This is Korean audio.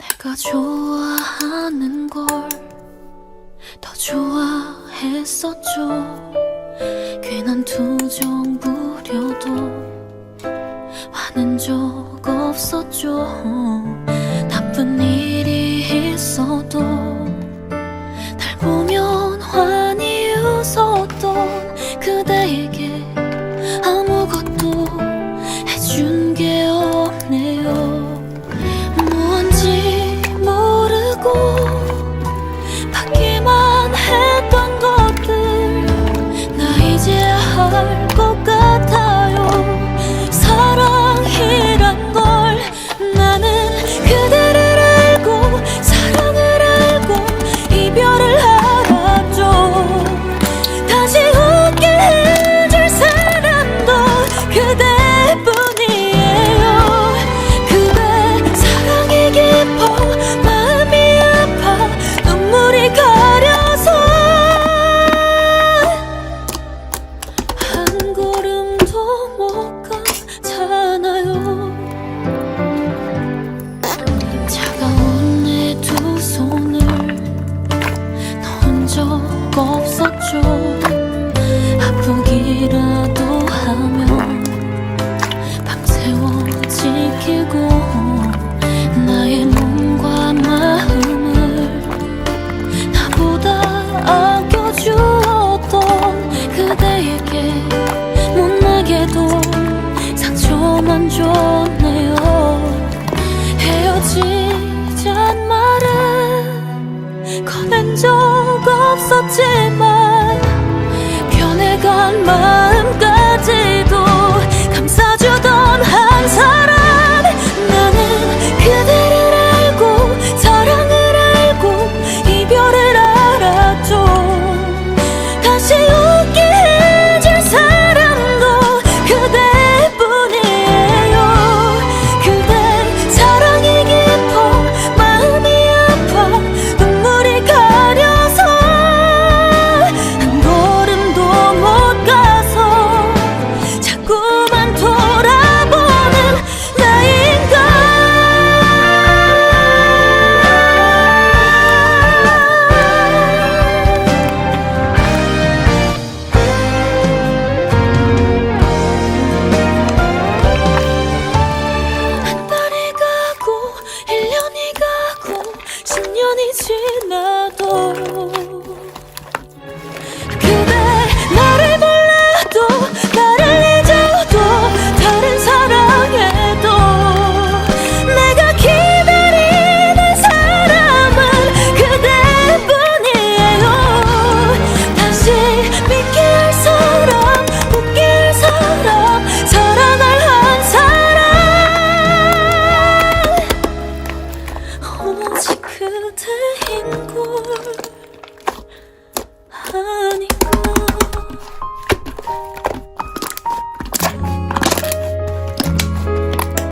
내가 좋아하는 걸 더 좋아했었죠 괜한 투정 부려도 화는 적 없었죠 나쁜 일이 있어도 날 보. 多久